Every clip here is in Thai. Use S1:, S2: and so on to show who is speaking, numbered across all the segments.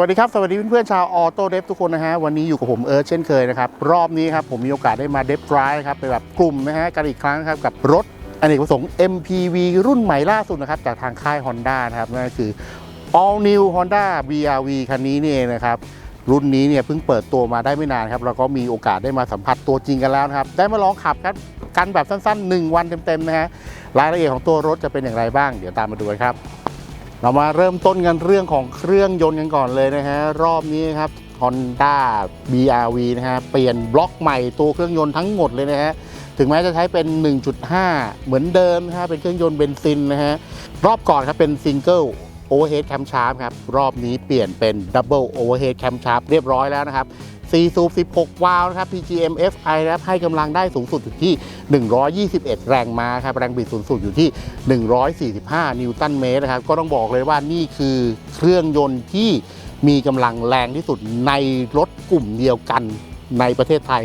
S1: วัสดีครับ สวัสดีเพื่อนๆชาวออโต้เดฟทุกคนนะฮะ วันนี้อยู่กับผมเอิร์ธเช่นเคยนะครับ รอบนี้ครับผมมีโอกาสได้มาเดฟไ i ครับไปแบบกลุ่มนะฮะกันอีกครั้งครับกับรถอเนกประสงค์ MPV รุ่นใหม่ล่าสุดนะครับ จากทางค่าย Honda นะครับ นั่นก็คือ All New Honda BRV คันนี้นี่เองนะครับ รุ่นนี้เนี่ยเพิ่งเปิดตัวมาได้ไม่นานครับเราก็มีโอกาสได้มาสัมผัสตัวจริงกันแล้วนะครับได้มาลองขับครับกันแบบสั้นๆ 1 วันเต็มๆนะฮะรายละเอียดของตัวรถจะเป็นอย่างไรบ้าง เดี๋ยวตามมาดูกันครับ เรามาเริ่มต้นกันเรื่องของเครื่องยนต์กันก่อนเลยนะฮะรอบนี้ครับ Honda BRV นะฮะเปลี่ยนบล็อกใหม่ตัวเครื่องยนต์ทั้งหมดเลยนะฮะถึงแม้จะใช้เป็น 1.5 เหมือนเดิมนะฮะเป็นเครื่องยนต์เบนซินนะฮะรอบก่อนครับเป็นซิงเกิลโอเวอร์เฮดแคมชาร์ปครับรอบนี้เปลี่ยนเป็นดับเบิลโอเวอร์เฮดแคมชาร์ปเรียบร้อยแล้วนะครับ 4 สูบ 16 วาล์วนะครับ PGM FI นะครับให้กำลังได้สูงสุดอยู่ที่ 121 แรงม้าครับ แรงบิดสูงสุดอยู่ที่ 145 นิวตันเมตรนะครับ ก็ต้องบอกเลยว่านี่คือเครื่องยนต์ที่มีกำลังแรงที่สุดในรถกลุ่มเดียวกันในประเทศไทย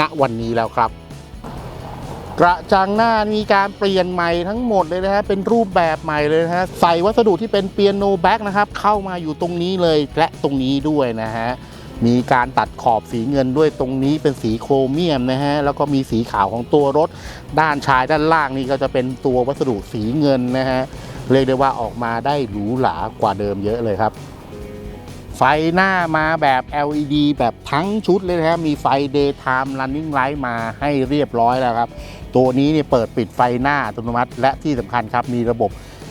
S1: ณวันนี้แล้วครับกระจังหน้ามีการเปลี่ยนใหม่ทั้งหมดเลยนะฮะเป็นรูปแบบใหม่เลยนะฮะใส่วัสดุที่เป็นเปียโนแบ็กนะครับเข้ามาอยู่ตรงนี้เลยและตรงนี้ด้วยนะฮะ มีการตัดขอบสีเงินด้วยตรงนี้เป็นสีโครเมียมนะฮะแล้วก็มีสีขาวของตัวรถ ด้านชายด้านล่างนี่ก็จะเป็นตัววัสดุสีเงินนะฮะเรียกได้ว่าออกมาได้หรูหรากว่าเดิมเยอะเลยครับ ไฟหน้ามาแบบ LED แบบทั้งชุดเลยนะฮะมีไฟ daytime running light มาให้เรียบร้อยแล้วครับ ตัวนี้เนี่ยเปิดปิดไฟหน้าอัตโนมัติ และที่สำคัญครับมีระบบ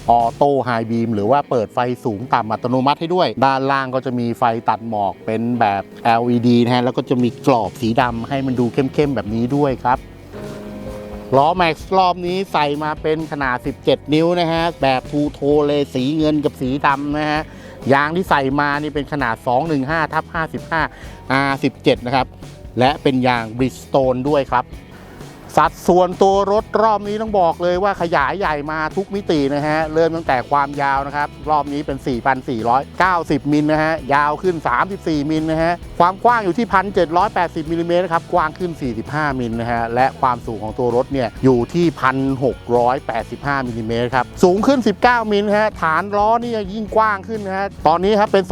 S1: ออโต้ไฮบีมหรือว่าเปิดไฟสูงต่ำอัตโนมัติให้ด้วย ด้านล่างก็จะมีไฟตัดหมอกเป็นแบบ LED นะฮะแล้วก็จะมีกรอบสีดำให้มันดูเข้มๆแบบนี้ด้วยครับล้อแม็กซ์รอบนี้ใส่มาเป็นขนาด 17 นิ้วนะฮะ แบบทูโทเลยสีเงินกับสีดำนะฮะ ยางที่ใส่มานี่เป็นขนาด 215ทับ55 R17 นะครับ และเป็นยางบริ s สโตนด้วยครับ สัดส่วนตัวรถรอบนี้ต้องบอกเลยว่าขยายใหญ่มาทุกมิตินะฮะ เริ่มตั้งแต่ความยาวนะครับ รอบนี้เป็น 4,490 มิลนะฮะ ยาวขึ้น 34 มิลนะฮะ ความกว้างอยู่ที่ 1,780มิลลิเมตรครับ กว้างขึ้น 45 มิลนะฮะ และความสูงของตัวรถเนี่ยอยู่ที่ 1,685มิลลิเมตรครับ สูงขึ้น 19 มิลนะฮะ ฐานล้อนี่ยิ่งกว้างขึ้นนะฮะ ตอนนี้ครับเป็น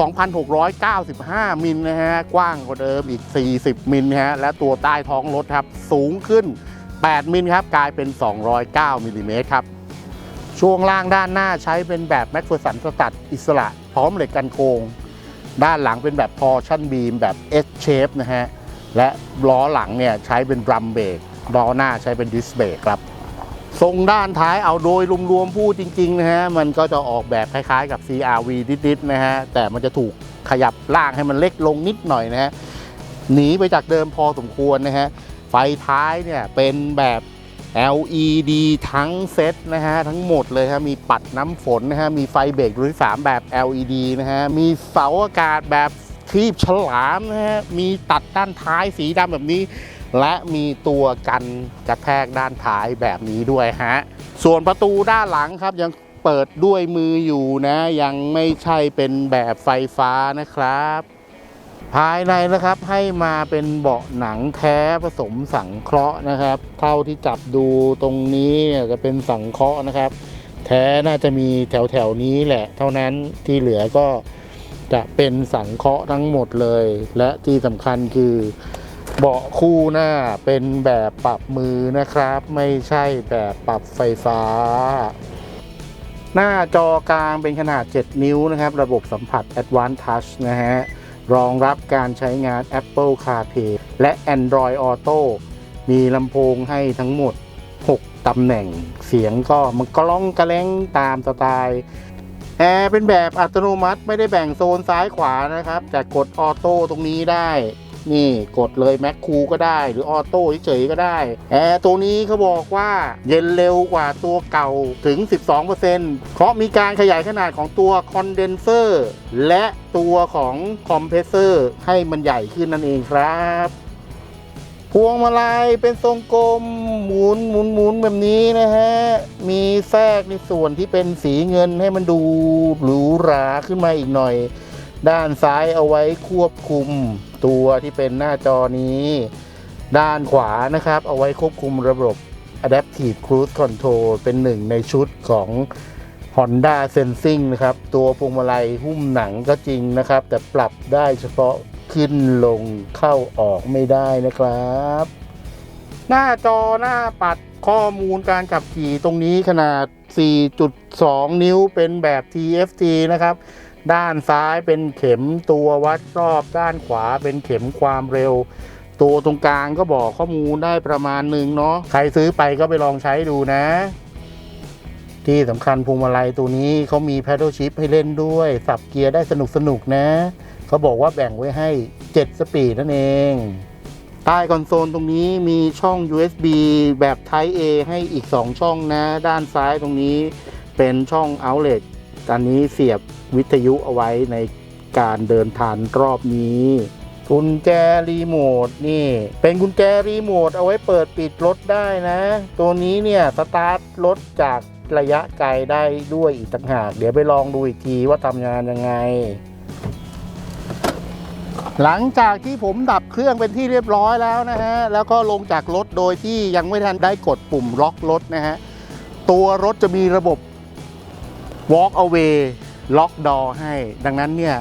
S1: 2,695 มิลนะฮะ กว้างกว่าเดิมอีก 40 มิลนะฮะ และตัวใต้ท้องรถครับ สูงขึ้น 8 มิลครับ กลายเป็น 209มิลลิเมตรครับ ช่วงล่างด้านหน้าใช้เป็นแบบแม็กเฟอร์สันสตัดอิสระ พร้อมเหล็กกันโค้งด้านหลังเป็นแบบพอชั่นบีมแบบ S shape นะฮะ และล้อหลังเนี่ยใช้เป็นดรัมเบรกล้อหน้าใช้เป็นดิสเบรกครับ ทรงด้านท้ายเอาโดยรวมๆพูดจริงๆนะฮะ มันก็จะออกแบบคล้ายๆกับ CRV นิดๆนะฮะ แต่มันจะถูกขยับล่างให้มันเล็กลงนิดหน่อยนะฮะหนีไปจากเดิมพอสมควรนะฮะ ไฟท้ายเนี่ยเป็นแบบ LED ทั้งเซตนะฮะทั้งหมดเลยฮะมีปัดน้ำฝนนะฮะมีไฟเบรกรุ่นที่3แบบ LED นะฮะมีเสาอากาศแบบครีบฉลามนะฮะมีตัดด้านท้ายสีดำแบบนี้ และมีตัวกันกระแทกด้านท้ายแบบนี้ด้วยฮะส่วนประตูด้านหลังครับยังเปิดด้วยมืออยู่นะ ยังไม่ใช่เป็นแบบไฟฟ้านะครับ ภายในนะครับให้มาเป็นเบาะหนังแท้ผสมสังเคราะห์นะครับ เท่าที่จับดูตรงนี้เนี่ยจะเป็นสังเคราะห์นะครับ แท้น่าจะมีแถวแถวนี้แหละ เท่านั้นที่เหลือก็จะเป็นสังเคราะห์ทั้งหมดเลย และที่สำคัญคือเบาะคู่หน้าเป็นแบบปรับมือนะครับ ไม่ใช่แบบปรับไฟฟ้า หน้าจอกลางเป็นขนาด 7 นิ้วนะครับ ระบบสัมผัส Advanced Touch นะฮะ รองรับการใช้งาน Apple CarPlay และ Android Auto มีลำโพงให้ทั้งหมด 6 ตำแหน่ง เสียงก็มันกล้องกระแล้งตามสไตล์แอร์เป็นแบบอัตโนมัติไม่ได้แบ่งโซนซ้ายขวานะครับ แต่กดออโต้ตรงนี้ได้ นี่กดเลยแม็กคูก็ได้ หรือออโต้เฉยๆก็ได้ แอร์ตัวนี้เขาบอกว่าเย็นเร็วกว่าตัวเก่าถึง 12%เพราะมีการขยายขนาดของตัวคอนเดนเซอร์และตัวของคอมเพรสเซอร์ให้มันใหญ่ขึ้นนั่นเองครับพวงมาลัยเป็นทรงกลมหมุนหมุนหมุนแบบนี้นะฮะ มีแทรกในส่วนที่เป็นสีเงินให้มันดูหรูหราขึ้นมาอีกหน่อย ด้านซ้ายเอาไว้ควบคุมตัวที่เป็นหน้าจอนี้ ด้านขวานะครับ เอาไว้ควบคุมระบบ Adaptive Cruise Control เป็นหนึ่งในชุดของ Honda Sensing นะครับ ตัวพวงมาลัยหุ้มหนังก็จริงนะครับ แต่ปรับได้เฉพาะขึ้นลงเข้าออกไม่ได้นะครับ หน้าจอหน้าปัดข้อมูลการขับขี่ตรงนี้ขนาด 4.2 นิ้วเป็นแบบ TFT นะครับ ด้านซ้ายเป็นเข็มตัววัดรอบด้านขวาเป็นเข็มความเร็ว ตัวตรงกลางก็บอกข้อมูลได้ประมาณหนึ่งเนาะใครซื้อไปก็ไปลองใช้ดูนะ ที่สำคัญพวงมาลัยตัวนี้เขามี paddle shift ให้เล่นด้วย สับเกียร์ได้สนุกสนุกนะเขาบอกว่าแบ่งไว้ให้ 7 สปีดนั่นเองใต้คอนโซลตรงนี้มีช่อง USB แบบ Type A ให้อีก 2 ช่องนะ ด้านซ้ายตรงนี้เป็นช่อง outlet อันนี้เสียบวิทยุเอาไว้ในการเดินทางรอบนี้กุญแจรีโมทนี่ เป็นกุญแจรีโมทเอาไว้เปิดปิดรถได้นะ ตัวนี้เนี่ยสตาร์ทรถจากระยะไกลได้ด้วยอีกต่างหาก เดี๋ยวไปลองดูอีกทีว่าทำงานยังไง หลังจากที่ผมดับเครื่องเป็นที่เรียบร้อยแล้วนะฮะ แล้วก็ลงจากรถโดยที่ยังไม่ทันได้กดปุ่มล็อกรถนะฮะ ตัวรถจะมีระบบ walk away ล็อกดอให้ ดังนั้นเนี่ย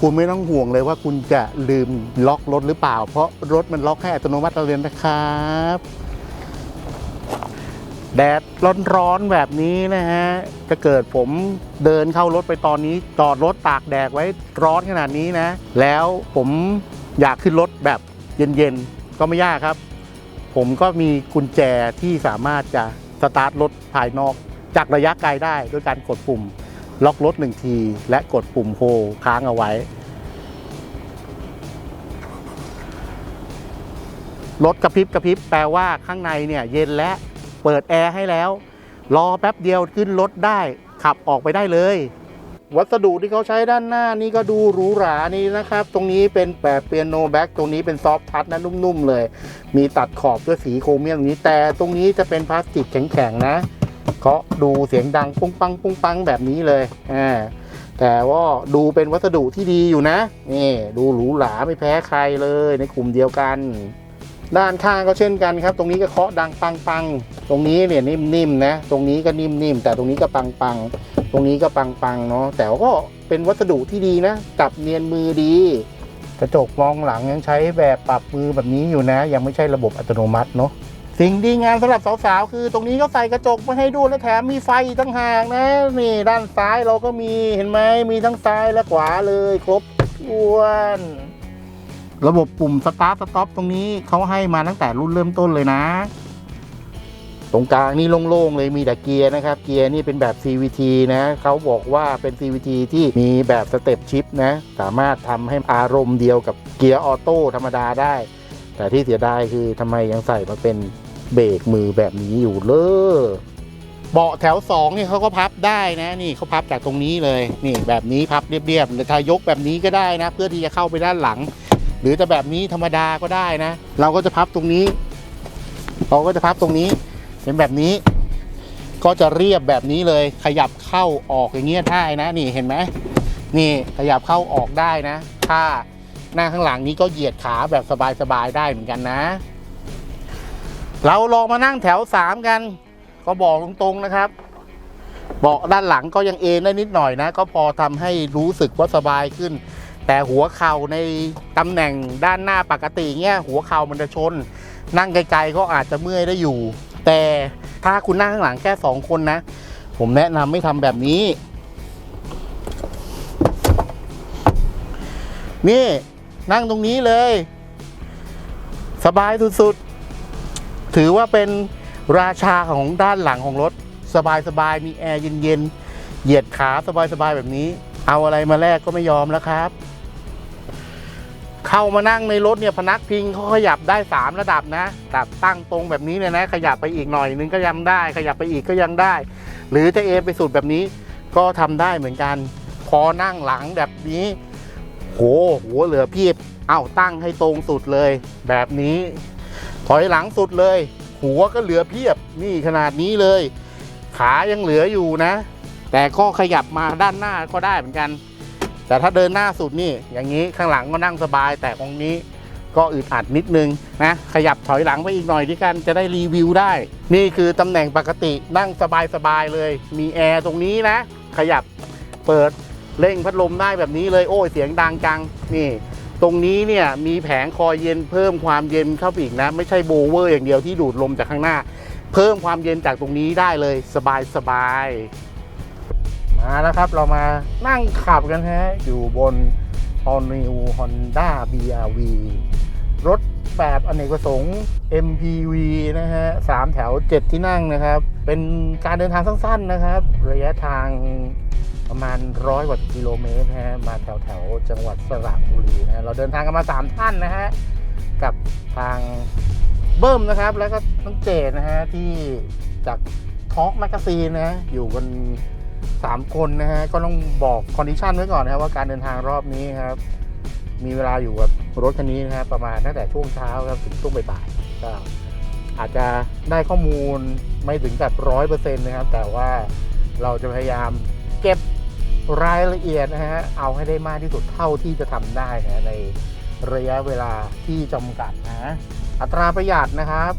S1: คุณไม่ต้องห่วงเลยว่าคุณจะลืมล็อกรถหรือเปล่า เพราะรถมันล็อกให้อัตโนมัติเลยนะครับ แดดร้อนๆแบบนี้นะฮะถ้าเกิดผมเดินเข้ารถไปตอนนี้จอดรถตากแดดไว้ร้อนขนาดนี้นะ แล้วผมอยากขึ้นรถแบบเย็นๆ ก็ไม่ยากครับ ผมก็มีกุญแจที่สามารถจะสตาร์ทรถภายนอก จากระยะไกลได้ด้วยการกดปุ่มล็อกรถหนึ่งที และกดปุ่มโฮค้างเอาไว้ รถกระพริบกระพริบแปลว่าข้างในเนี่ยเย็นและเปิดแอร์ให้แล้ว รอแป๊บเดียวขึ้นรถได้ขับออกไปได้เลย วัสดุที่เขาใช้ด้านหน้านี่ก็ดูหรูหรานี่นะครับ ตรงนี้เป็นแบบเปียโนแบ็กตรงนี้เป็นซอฟทัชนะนุ่มๆเลย มีตัดขอบด้วยสีโครเมียมนี้แต่ตรงนี้จะเป็นพลาสติกแข็งๆนะ เคาะดูเสียงดังปุ้งปังปุ้งปังแบบนี้เลยอ่าแต่ว่าดูเป็นวัสดุที่ดีอยู่นะนี่ดูหรูหราไม่แพ้ใครเลยในกลุ่มเดียวกัน ด้านข้างก็เช่นกันครับ ตรงนี้ก็เคาะดังปังปังตรงนี้เนี่ยนิ่มๆนะตรงนี้ก็นิ่มๆแต่ตรงนี้ก็ปังปังตรงนี้ก็ปังปังเนาะแต่ก็เป็นวัสดุที่ดีนะจับเนียนมือดี กระจกมองหลังยังใช้แบบปรับมือแบบนี้อยู่นะ ยังไม่ใช่ระบบอัตโนมัติเนาะ สิ่งดีงามสำหรับสาวๆ คือตรงนี้ก็ใส่กระจกมาให้ดูและแถมมีไฟอีกต่างหากนะ นี่ด้านซ้ายเราก็มีเห็นไหมมีทั้งซ้ายและขวาเลยครบถ้วน ระบบปุ่มสตาร์ทสต็อปตรงนี้เขาให้มาตั้งแต่รุ่นเริ่มต้นเลยนะ ตรงกลางนี่โล่งๆเลยมีแต่เกียร์นะครับ เกียร์นี่เป็นแบบ CVT นะเขาบอกว่าเป็น CVT ที่มีแบบสเต็ปชิปนะ สามารถทำให้อารมณ์เดียวกับเกียร์ออโต้ธรรมดาได้ แต่ที่เสียดายคือทำไมยังใส่มาเป็น เบรกมือแบบนี้อยู่เลยเบาะแถว2นี่เขาก็พับได้นะนี่เขาพับจากตรงนี้เลยนี่แบบนี้พับเรียบๆถ้ายกแบบนี้ก็ได้นะ เพื่อที่จะเข้าไปด้านหลัง หรือจะแบบนี้ธรรมดาก็ได้นะ เราก็จะพับตรงนี้ เราก็จะพับตรงนี้เป็นแบบนี้ ก็จะเรียบแบบนี้เลย ขยับเข้าออกอย่างเงี้ยได้นะ นี่เห็นไหมนี่ขยับเข้าออกได้นะ ถ้าหน้าข้างหลังนี้ก็เหยียดขาแบบสบายๆได้เหมือนกันนะ เราลองมานั่งแถวสามกัน ก็บอกตรงๆนะครับเบาะด้านหลังก็ยังเอนได้นิดหน่อยนะ ก็พอทำให้รู้สึกว่าสบายขึ้น แต่หัวเข่าในตำแหน่งด้านหน้าปกติเงี้ยหัวเข่ามันจะชน นั่งไกลๆก็อาจจะเมื่อยได้อยู่ แต่ถ้าคุณนั่งข้างหลังแค่สองคนนะ ผมแนะนำไม่ทำแบบนี้ นี่นั่งตรงนี้เลย สบายสุดๆ ถือว่าเป็นราชาของด้านหลังของรถ สบายๆมีแอร์เย็นๆเหยียดขาสบายๆแบบนี้ เอาอะไรมาแลกก็ไม่ยอมแล้วครับ เข้ามานั่งในรถเนี่ยพนักพิงเขาขยับได้ 3 ระดับนะแบบตั้งตรงแบบนี้เนี่ยนะขยับไปอีกหน่อยนึงก็ยังได้ ขยับไปอีกก็ยังได้ หรือจะเอไปสุดแบบนี้ก็ทำได้เหมือนกัน พอนั่งหลังแบบนี้โหหัวเหลือเพียบเอาตั้งให้ตรงสุดเลย แบบนี้ ถอยหลังสุดเลย หัวก็เหลือเพียบนี่ขนาดนี้เลย ขายังเหลืออยู่นะ แต่ก็ขยับมาด้านหน้าก็ได้เหมือนกัน แต่ถ้าเดินหน้าสุดนี่ อย่างนี้ข้างหลังก็นั่งสบาย แต่ตรงนี้ก็อึดอัดนิดนึงนะขยับถอยหลังไปอีกหน่อยทีกันจะได้รีวิวได้ นี่คือตำแหน่งปกตินั่งสบายๆเลย มีแอร์ตรงนี้นะ ขยับเปิดเร่งพัดลมได้แบบนี้เลยโอ้ยเสียงดังจังนี่ ตรงนี้เนี่ยมีแผงคอยเย็นเพิ่มความเย็นเข้าไปอีกนะ ไม่ใช่โบเวอร์อย่างเดียวที่ดูดลมจากข้างหน้า เพิ่มความเย็นจากตรงนี้ได้เลยสบายสบายมาแล้วครับเรามานั่งขับกันฮะ อยู่บน All New Honda BRV รถแบบอเนกประสงค์ MPV นะฮะสามแถว 7 ที่นั่งนะครับ เป็นการเดินทางสั้นๆนะครับ ระยะทาง ประมาณร้อยกว่ากิโลเมตรนะฮะมาแถวแถวจังหวัดสระบุรีนะฮะเราเดินทางกันมา3ท่านนะฮะกับทางเบิ้มนะครับ แล้วก็น้องเจดนะฮะที่จากท็อกแมกซีนนะอยู่กัน3คนนะฮะก็ต้องบอกคอนดิชันไว้ก่อนนะครับว่าการเดินทางรอบนี้ครับ มีเวลาอยู่กับรถคันนี้นะครับประมาณตั้งแต่ช่วงเช้าครับถึงช่วงบ่ายๆก็อาจจะได้ข้อมูลไม่ถึงกับร้อยเปอร์เซ็นต์นะครับ แต่ว่าเราจะพยายามเก็บ รายละเอียดนะฮะเอาให้ได้มากที่สุดเท่าที่จะทำได้นะในระยะเวลาที่จำกัดนะอัตราประหยัดนะครับ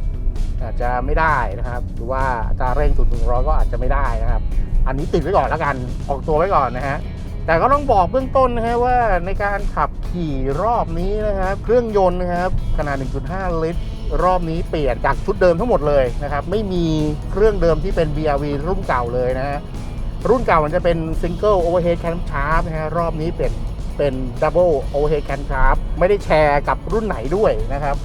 S1: อาจจะไม่ได้นะครับ หรือว่าอัตราเร่งสุดถึงร้อยก็อาจจะไม่ได้นะครับ อันนี้ติดไว้ก่อนแล้วกันออกตัวไว้ก่อนนะฮะแต่ก็ต้องบอกเบื้องต้นนะฮะว่าในการขับขี่รอบนี้นะครับ เครื่องยนต์นะครับขนาด 1.5 ลิตร รอบนี้เปลี่ยนจากชุดเดิมทั้งหมดเลยนะครับ ไม่มีเครื่องเดิมที่เป็น BRV รุ่นเก่าเลยนะฮะ รุ่นเก่ามันจะเป็น Single Overhead Cam Shaft นะฮะรอบนี้เปลี่ยนเป็น Double Overhead Cam Shaft ไม่ได้แชร์กับรุ่นไหนด้วยนะครับ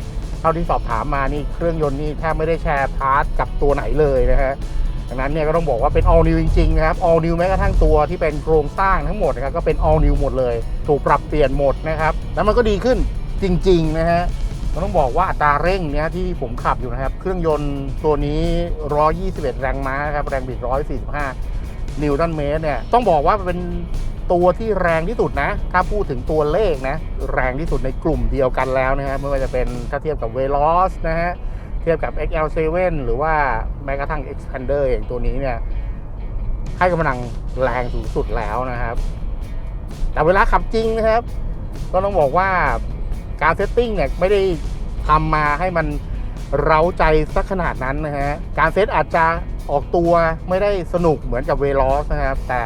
S1: เท่าที่สอบถามมานี่เครื่องยนต์นี่แทบไม่ได้แชร์พาร์ทกับตัวไหนเลยนะฮะดังนั้นเนี่ยก็ต้องบอกว่าเป็น all new จริงๆนะครับ all new แม้กระทั่งตัวที่เป็นโครงสร้างทั้งหมดนะครับก็เป็น all new หมดเลย ถูกปรับเปลี่ยนหมดนะครับ แล้วมันก็ดีขึ้นจริง ๆ นะฮะก็ต้องบอกว่าอัตราเร่งเนี่ยที่ผมขับอยู่นะครับ เครื่องยนต์ตัวนี้ 121 แรงม้าครับ แรงบิด 145 นิวตันเมตรเนี่ยต้องบอกว่าเป็นตัวที่แรงที่สุดนะ ถ้าพูดถึงตัวเลขนะ แรงที่สุดในกลุ่มเดียวกันแล้วนะฮะไม่ว่าจะเป็นถ้าเทียบกับ Veloz นะฮะเทียบกับ XL7 หรือว่าแม้กระทั่ง Expander อย่างตัวนี้เนี่ยให้กำลังแรงสูงสุดแล้วนะครับ แต่เวลาขับจริงนะครับ ก็ต้องบอกว่าการเซตติ้งเนี่ยไม่ได้ทำมาให้มันเร้าใจสักขนาดนั้นนะฮะ การเซตอาจจะ ออกตัวไม่ได้สนุกเหมือนกับเวลอสนะครับ แต่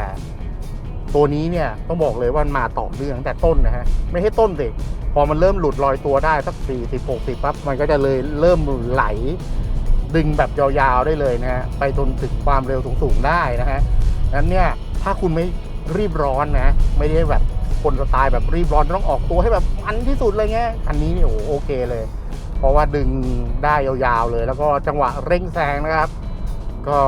S1: ตัวนี้เนี่ยต้องบอกเลยว่ามันมาต่อเนื่องแต่ต้นนะฮะไม่ให้ต้นสิพอมันเริ่มหลุดลอยตัวได้สัก4 0 60ปั๊บมันก็จะเลยเริ่มไหล ดึงแบบยาวๆได้เลยนะฮะไปจนถึงความเร็วสูงๆได้นะฮะนั้นเนี่ยถ้าคุณไม่รีบร้อนนะ ไม่ได้แบบคนสไตล์แบบรีบร้อนต้องออกตัวให้แบบมันที่สุดเลยเงี้ยอันนี้เนี่ยโอโอเคเลย เพราะว่าดึงได้ยาวๆเลย แล้วก็จังหวะเร่งแซงนะครับ ก็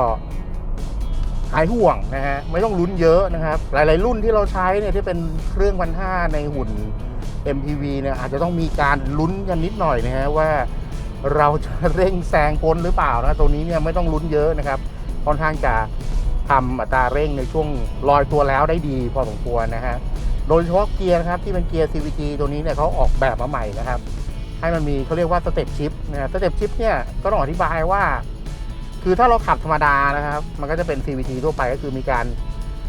S1: หายห่วงนะฮะไม่ต้องลุ้นเยอะนะครับ หลาย ๆ รุ่นที่เราใช้เนี่ยที่เป็นเครื่องพันห้าในหุ่น MPV เนี่ยอาจจะต้องมีการลุ้นกันนิดหน่อยนะฮะว่าเราจะเร่งแซงพ้นหรือเปล่านะตัวนี้เนี่ยไม่ต้องลุ้นเยอะนะครับค่อนข้างจะทำอัตราเร่งในช่วงลอยตัวแล้วได้ดีพอสมควรนะฮะโดยเฉพาะเกียร์นะครับที่เป็นเกียร์ CVT ตัวนี้เนี่ยเขาออกแบบมาใหม่นะครับ ให้มันมีเขาเรียกว่าสเต็ปชิปนะฮะสเต็ปชิปเนี่ยก็ต้องอธิบายว่า คือถ้าเราขับธรรมดานะครับ มันก็จะเป็น CVT ทั่วไปก็คือมีการ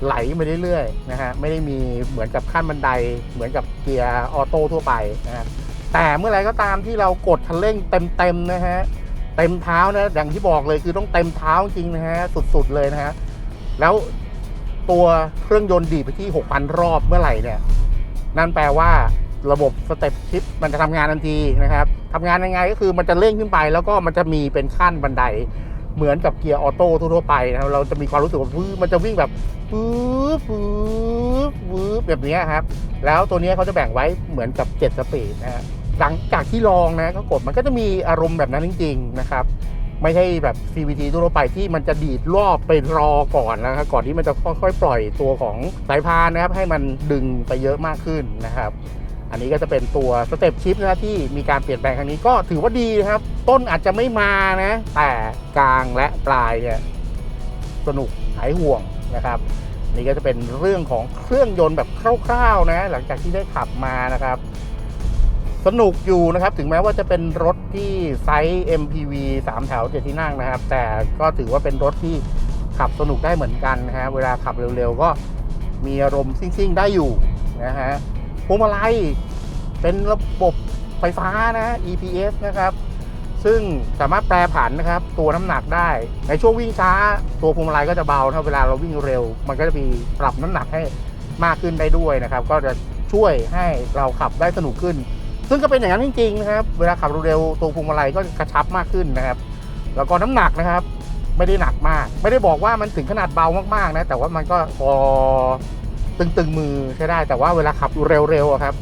S1: ไหลไปเรื่อยๆนะฮะไม่ได้มีเหมือนกับขั้นบันไดเหมือนกับเกียร์ออโต้ทั่วไปนะฮะแต่เมื่อไรก็ตามที่เรากดคันเร่งเต็มๆนะฮะเต็มเท้านะอย่างที่บอกเลยคือต้องเต็มเท้าจริงนะฮะสุดๆเลยนะฮะแล้วตัวเครื่องยนต์ดีไปที่ 6,000 รอบเมื่อไหร่เนี่ย นั่นแปลว่าระบบสเต็ปชิปมันจะทำงานทันทีนะครับทำงานยังไงก็คือมันจะเร่งขึ้นไปแล้วก็มันจะมีเป็นขั้นบันได เหมือนกับเกียร์ออโต้ทั่วไปนะครับเราจะมีความรู้สึกว่ามันจะวิ่งแบบปื๊บปื๊บปื๊บแบบนี้ครับ แล้วตัวนี้เขาจะแบ่งไว้เหมือนกับ7สปีดนะฮะหลังจากที่ลองนะก็กดมันก็จะมีอารมณ์แบบนั้นจริง ๆ นะครับ ไม่ใช่แบบ CVT ทั่วไปที่มันจะดีดรอบไปรอก่อนนะครับก่อนที่มันจะค่อยๆ ปล่อยตัวของสายพานนะครับ ให้มันดึงไปเยอะมากขึ้นนะครับ อันนี้ก็จะเป็นตัวสเต็ปชิปนะที่มีการเปลี่ยนแปลงครั้งนี้ก็ถือว่าดีนะครับ ต้นอาจจะไม่มานะ แต่กลางและปลายเนี่ยสนุกหายห่วงนะครับนี่ก็จะเป็นเรื่องของเครื่องยนต์แบบคร่าวๆนะ หลังจากที่ได้ขับมานะครับ สนุกอยู่นะครับ ถึงแม้ว่าจะเป็นรถที่ไซส์ MPV 3แถว7ที่นั่งนะครับ แต่ก็ถือว่าเป็นรถที่ขับสนุกได้เหมือนกันนะฮะเวลาขับเร็วๆก็มีอารมณ์ซิ่งๆ ได้อยู่นะฮะ พวงมาลัยเป็นระบบไฟฟ้านะ EPS นะครับ ซึ่งสามารถแปรผันนะครับ ตัวน้ำหนักได้ ในช่วงวิ่งช้า ตัวพวงมาลัยก็จะเบาถ้าเวลาเราวิ่งเร็ว มันก็จะมีปรับน้ำหนักให้มากขึ้นได้ด้วยนะครับ ก็จะช่วยให้เราขับได้สนุกขึ้น ซึ่งก็เป็นอย่างนั้นจริงๆนะครับ เวลาขับเร็วตัวพวงมาลัยก็กระชับมากขึ้นนะครับ แล้วก็น้ำหนักนะครับ ไม่ได้หนักมาก ไม่ได้บอกว่ามันถึงขนาดเบามากๆนะ แต่ว่ามันก็พอ ตึงๆมือใช้ได้ แต่ว่าเวลาขับเร็วๆครับ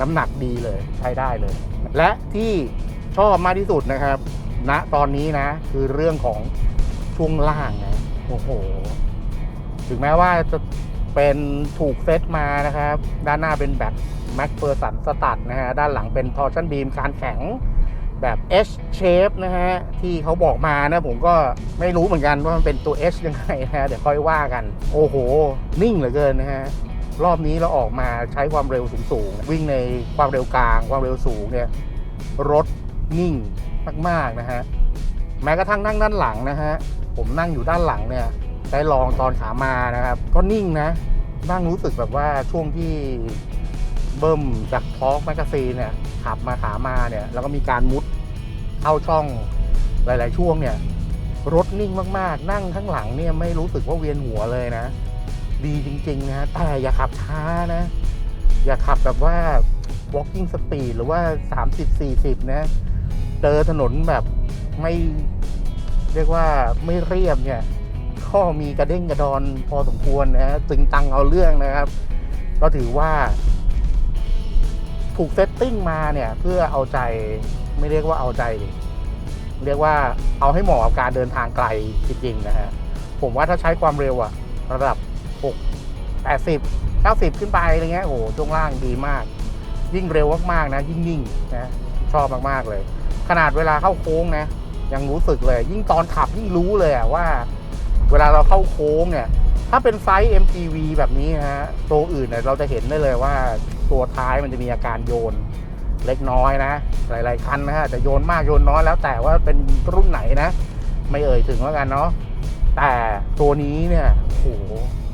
S1: น้ำหนักดีเลยใช้ได้เลย และที่ชอบมากที่สุดนะครับณตอนนี้นะ คือเรื่องของช่วงล่างนะโอ้โห ถึงแม้ว่าจะเป็นถูกเซตมานะครับ ด้านหน้าเป็นแบบแม็กเฟอร์สันสตัดนะฮะด้านหลังเป็นทอร์ชันบีมคานแข็ง แบบ H shape นะฮะ ที่เขาบอกมานะผมก็ไม่รู้เหมือนกันว่ามันเป็นตัว H ยังไงนะฮะ เดี๋ยวค่อยว่ากัน โอ้โห นิ่งเหลือเกินนะฮะ รอบนี้เราออกมาใช้ความเร็วสูงๆ วิ่งในความเร็วกลาง ความเร็วสูงเนี่ย รถนิ่งมากๆนะฮะ แม้กระทั่งนั่งด้านหลังนะฮะ ผมนั่งอยู่ด้านหลังเนี่ยได้ลองตอนขามานะครับ ก็นิ่งนะนั่งรู้สึกแบบว่าช่วงที่เบิ่มจากทอกแมกกาซีนเนี่ยขับมาขามาเนี่ยแล้วก็มีการมุด เข้าช่องหลาย ๆ ช่วงเนี่ย รถนิ่งมากๆ นั่งข้างหลังเนี่ยไม่รู้สึกว่าเวียนหัวเลยนะ ดีจริง ๆ นะ แต่อย่าขับช้านะ อย่าขับแบบว่า walking speed หรือว่า 30-40 นะ เจอถนนแบบไม่เรียกว่าไม่เรียบเนี่ยข้อมีกระเด้งกระดอนพอสมควรนะฮะตึงตังเอาเรื่องนะครับ ก็ถือว่า ถูกเซตติ้งมาเนี่ย เพื่อเอาใจ ไม่เรียกว่าเอาใจดิเรียกว่าเอาให้เหมาะกับการเดินทางไกลจริงๆนะฮะผมว่าถ้าใช้ความเร็วอะระดับ 6 80 90 ขึ้นไปอะไรเงี้ยโอ้โหช่วงล่างดีมาก ยิ่งเร็วมากๆนะ ยิ่งนิ่งนะชอบมากๆเลย ขนาดเวลาเข้าโค้งนะ ยังรู้สึกเลย ยิ่งตอนขับยิ่งรู้เลยอะว่า เวลาเราเข้าโค้งเนี่ย ถ้าเป็นไซส์ MPV แบบนี้ฮะตัวอื่นเนี่ยเราจะเห็นได้เลยว่าตัวท้ายมันจะมีอาการโยน เล็กน้อยนะ หลาย ๆ คันนะฮะจะโยนมากโยนน้อยแล้วแต่ว่าเป็นรุ่นไหนนะ ไม่เอ่ยถึงแล้วกันเนาะแต่ตัวนี้เนี่ยโห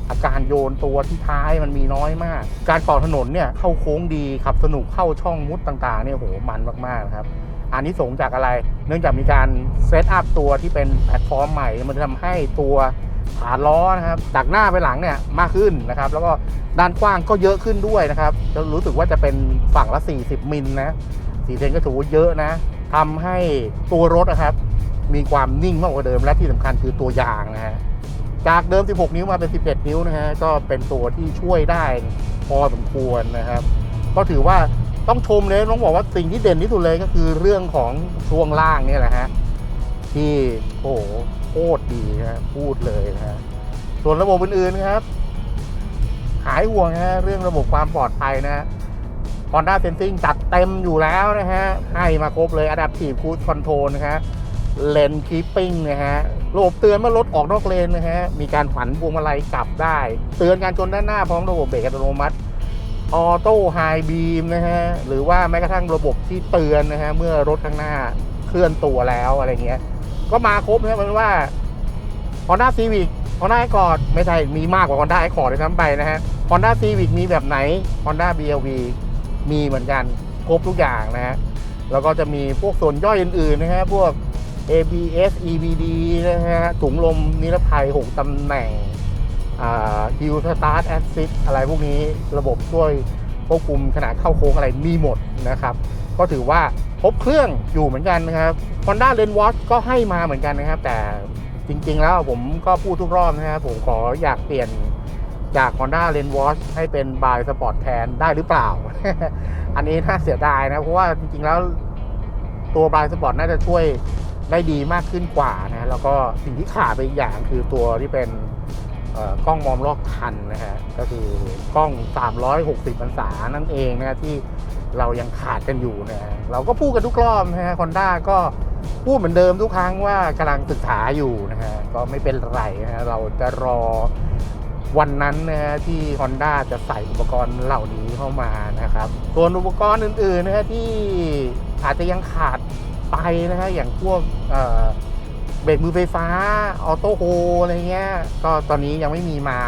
S1: อาการโยนตัวที่ท้ายมันมีน้อยมาก การต่อถนนเนี่ยเข้าโค้งดีขับสนุกเข้าช่องมุดต่าง ๆ เนี่ยโหมันมาก ๆ นะครับอันนี้สงจากอะไร เนื่องจากมีการเซตอัพตัวที่เป็นแพลตฟอร์มใหม่ มันจะทำให้ตัว ฐานล้อนะครับจากหน้าไปหลังเนี่ยมากขึ้นนะครับ แล้วก็ด้านกว้างก็เยอะขึ้นด้วยนะครับจะรู้สึกว่าจะเป็นฝั่งละ 40 มิลนะสีเซนก็ถือว่าเยอะนะทำให้ตัวรถนะครับ มีความนิ่งมากกว่าเดิมและที่สำคัญคือตัวยางนะฮะจากเดิม 16 นิ้วมาเป็น 11 นิ้วนะฮะก็เป็นตัวที่ช่วยได้พอสมควรนะครับ ก็ถือว่าต้องชมเลยต้องบอกว่าสิ่งที่เด่นที่สุดเลยก็คือเรื่องของช่วงล่างเนี่ยแหละฮะที่โอ้ คตรดีนะฮะพูดเลยนะฮะส่วนระบบอื่นๆครับ หายห่วงนะฮะเรื่องระบบความปลอดภัยนะฮะ Honda Sensing จัดเต็มอยู่แล้วนะฮะ ให้มาครบเลย Adaptive Cruise Control นะฮะเลนคีปปิ้งนะฮะระบบเตือนเมื่อรถออกนอกเลนนะฮะ มีการผันพวงมาลัยกลับได้ เตือนการชนด้านหน้าพร้อมระบบเบรกอัตโนมัติออโต้ไฮบีมนะฮะ หรือว่าแม้กระทั่งระบบที่เตือนนะฮะ เมื่อรถข้างหน้าเคลื่อนตัวแล้วอะไรเงี้ย ก็มาครบนะเป็นว่า Honda Civic Honda Accord ไม่ใช่มีมากกว่า Honda Accord เลยทั้งไปนะฮะ Honda Civic มีแบบไหน Honda BLV มีเหมือนกันครบทุกอย่างนะฮะแล้วก็จะมีพวกส่วนย่อยอื่นๆนะฮะพวก ABS EBD นะฮะถุงลมนิรภัย 6 ตำแหน่งอ่า Hill Start Assist อะไรพวกนี้ระบบช่วยควบคุมขนาดเข้าโค้งอะไรมีหมดนะครับ ก็ถือว่าครบเครื่องอยู่เหมือนกันนะครับ Honda l e n w a t c h ก็ให้มาเหมือนกันนะครับ แต่จริงๆแล้วผมก็พูดทุกรอบนะครับผมขออยากเปลี่ยนจาก Honda l e n w a t c h ให้เป็น By Sport แทนได้หรือเปล่า อันนี้น่าเสียดายนะ เพราะว่าจริงๆแล้วตัว By Sport น่าจะช่วยได้ดีมากขึ้นกว่านะแล้วก็สิ่งที่ขาดไปอีกอย่างคือตัวที่เป็นเอ่อกล้องมองรอบคันนะฮะก็คือกล้อง 360 องศานั่นเองนะที่ เรายังขาดกันอยู่นะฮะเราก็พูดกันทุกรอบนะฮะคอนด้าก็พูดเหมือนเดิมทุกครั้งว่ากำลังศึกษาอยู่นะฮะก็ไม่เป็นไรนะฮะเราจะรอวันนั้นนะฮะที่ Honda จะใส่อุปกรณ์เหล่านี้เข้ามานะครับ ส่วนอุปกรณ์อื่นๆนะฮะที่อาจจะยังขาดไปนะฮะอย่างพวกเอ่อเบรกมือไฟฟ้าออโต้โฮอะไรเงี้ยก็ตอนนี้ยังไม่มีมา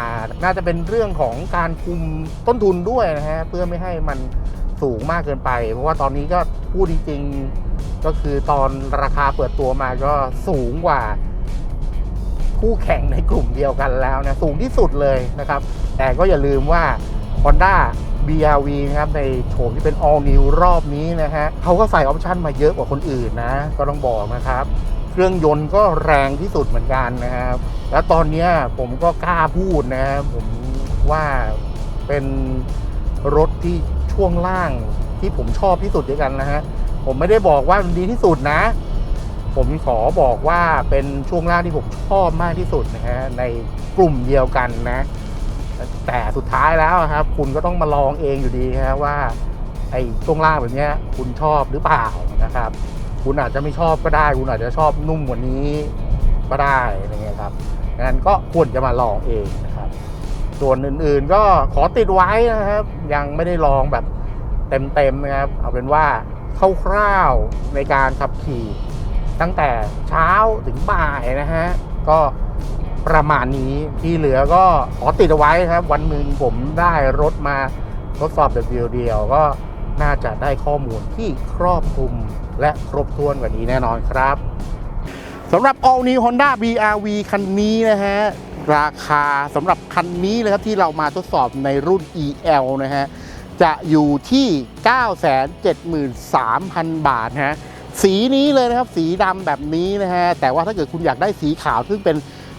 S1: น่าจะเป็นเรื่องของการคุมต้นทุนด้วยนะฮะเพื่อไม่ให้มัน สูงมากเกินไป เพราะว่าตอนนี้ก็พูดจริงๆก็คือตอนราคาเปิดตัวมาก็สูงกว่า คู่แข่งในกลุ่มเดียวกันแล้วนะสูงที่สุดเลยนะครับ แต่ก็อย่าลืมว่า Honda BRV นะครับในโฉมที่เป็น all new รอบนี้นะฮะเขาก็ใส่ออปชันมาเยอะกว่าคนอื่นนะ ก็ต้องบอกนะครับ เครื่องยนต์ก็แรงที่สุดเหมือนกันนะครับ แล้วตอนนี้ผมก็กล้าพูดนะครับผมว่าเป็นรถที่ ช่วงล่างที่ผมชอบที่สุดด้วยกันนะฮะ ผมไม่ได้บอกว่ามันดีที่สุดนะ ผมขอบอกว่าเป็นช่วงล่างที่ผมชอบมากที่สุดนะฮะในกลุ่มเดียวกันนะ แต่สุดท้ายแล้วครับ คุณก็ต้องมาลองเองอยู่ดีครับว่าไอ้ช่วงล่างแบบนี้คุณชอบหรือเปล่านะครับ คุณอาจจะไม่ชอบก็ได้ คุณอาจจะชอบนุ่มกว่านี้ก็ได้อะไรเงี้ยครับงั้นก็ควรจะมาลองเองนะครับ ส่วนอื่นๆก็ขอติดไว้นะครับ ยังไม่ได้ลองแบบเต็มๆนะครับ เอาเป็นว่าคร่าวๆในการขับขี่ตั้งแต่เช้าถึงบ่ายนะฮะ ก็ประมาณนี้ที่เหลือก็ขอติดเอาไว้ครับ วันหนึ่งผมได้รถมาทดสอบแบบเดียวๆก็น่าจะได้ข้อมูลที่ครอบคลุมและครบถ้วนกว่านี้แน่นอนครับสำหรับ All New Honda BRV คันนี้นะฮะ ราคาสำหรับคันนี้เลยครับที่เรามาทดสอบในรุ่น EL นะฮะ จะอยู่ที่ 973,000 บาทนะฮะ สีนี้เลยนะครับ สีดำแบบนี้นะฮะ แต่ว่าถ้าเกิดคุณอยากได้สีขาวซึ่งเป็น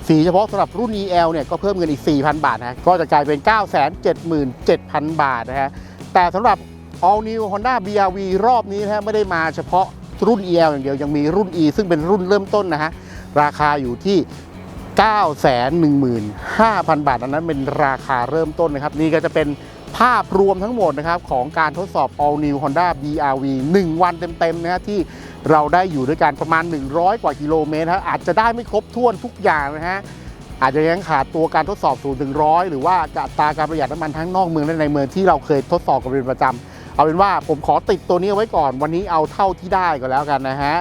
S1: สีเฉพาะสำหรับรุ่น EL เนี่ยก็เพิ่มเงินอีก 4,000 บาทนะก็จะกลายเป็น 977,000 บาทนะฮะ แต่สำหรับ All New Honda BRV รอบนี้นะฮะไม่ได้มาเฉพาะรุ่น EL อย่างเดียวยังมีรุ่น E ซึ่งเป็นรุ่นเริ่มต้นนะฮะราคาอยู่ที่ 915,000 บาท อันนั้นเป็นราคาเริ่มต้นนะครับ นี่ก็จะเป็นภาพรวมทั้งหมดนะครับ ของการทดสอบ All New Honda BRV 1 วันเต็มๆนะฮะที่เราได้อยู่ด้วยกันประมาณ 100 กว่ากิโลเมตรอาจจะได้ไม่ครบถ้วนทุกอย่างนะฮะอาจจะยังขาดตัวการทดสอบ0ถึง100หรือว่าอัตราการประหยัดน้ำมันทั้งนอกเมืองและในเมืองที่เราเคยทดสอบกันเป็นประจำเอาเป็นว่าผมขอติดตัวนี้ไว้ก่อน วันนี้เอาเท่าที่ได้ก็แล้วกันนะฮะ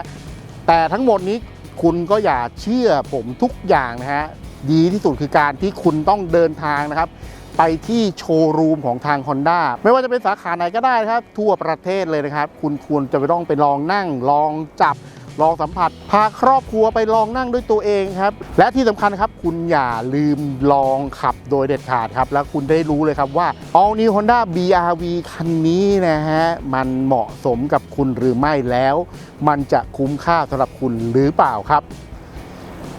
S1: แต่ทั้งหมดนี้ คุณก็อย่าเชื่อผมทุกอย่างนะฮะ ดีที่สุดคือการที่คุณต้องเดินทางนะครับ ไปที่โชว์รูมของทาง Honda ไม่ว่าจะเป็นสาขาไหนก็ได้นะครับ ทั่วประเทศเลยนะครับ คุณควรจะไปต้องไปลองนั่งลองจับ ลองสัมผัส พาครอบครัวไปลองนั่งด้วยตัวเองครับ และที่สำคัญครับ คุณอย่าลืมลองขับโดยเด็ดขาดครับ แล้วคุณได้รู้เลยครับว่า All New Honda BRV คันนี้นะฮะ มันเหมาะสมกับคุณหรือไม่แล้ว มันจะคุ้มค่าสำหรับคุณหรือเปล่าครับ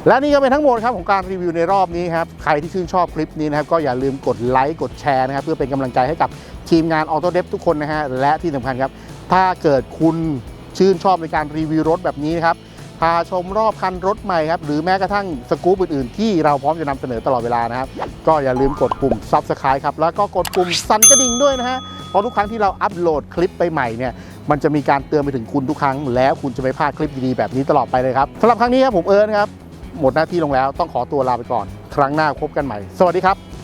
S1: และนี่ก็เป็นทั้งหมดครับของการรีวิวในรอบนี้ครับใครที่ชื่นชอบคลิปนี้นะครับก็อย่าลืมกดไลค์กดแชร์นะครับเพื่อเป็นกำลังใจให้กับทีมงานออโตเดฟทุกคนนะฮะและที่สำคัญครับ ถ้าเกิดคุณ ชื่นชอบในการรีวิวรถแบบนี้นะครับพาชมรอบคันรถใหม่ครับ หรือแม้กระทั่งสกู๊ปอื่นๆ ที่เราพร้อมจะนำเสนอตลอดเวลานะครับ ก็อย่าลืมกดปุ่ม Subscribe ครับ แล้วก็กดปุ่มสั่นกระดิ่งด้วยนะฮะ เพราะทุกครั้งที่เราอัปโหลดคลิปไปใหม่เนี่ย มันจะมีการเตือนไปถึงคุณทุกครั้ง แล้วคุณจะไม่พลาดคลิปดีๆแบบนี้ตลอดไปเลยครับสำหรับครั้งนี้ครับผมเอิร์นครับ หมดหน้าที่ลงแล้วต้องขอตัวลาไปก่อน ครั้งหน้าพบกันใหม่ สวัสดีครับ